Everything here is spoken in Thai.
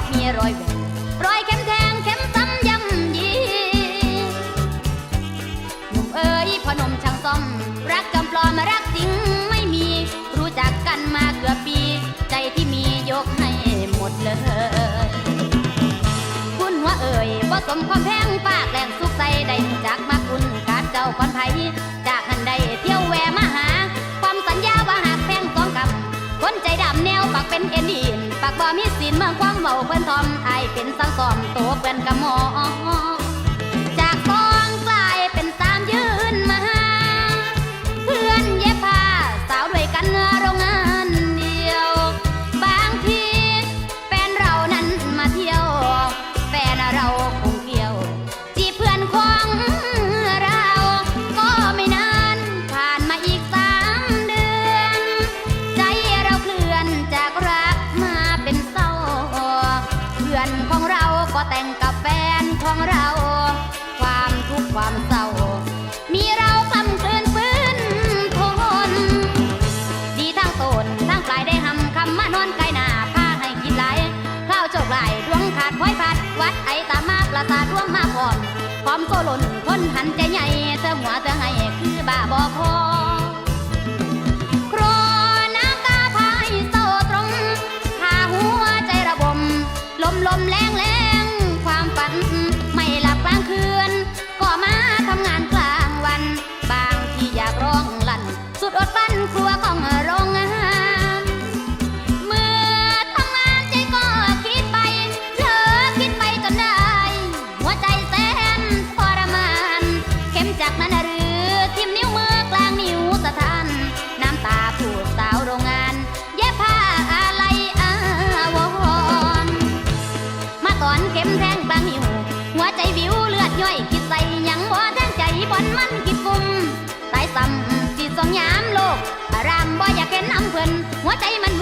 อกมีรอยแหวกรอยเข้มแข็งเข้มซ้ำยำยีหนุ่มเอ๋ยพนมช่างซ่อม รักจำปลอมรักจริงไม่มี รู้จักกันมาเกือบปี ใจที่มียกให้หมดเลยคุณว่าเอ๋ยว่าสมความแพงปากแหลงสุกใสได้จักมาคุณกาดเจ้าคอนไผ่ เมาเพื่อนทอมไอเป็นสังสอมโตเพื่อนกระหมอ ปราทร่วมมาพร้อมพร้อมโกลนพ้นหันใจใหญ่เธอหัวเธอให้คือบ้าบอพอ หัวใจมัน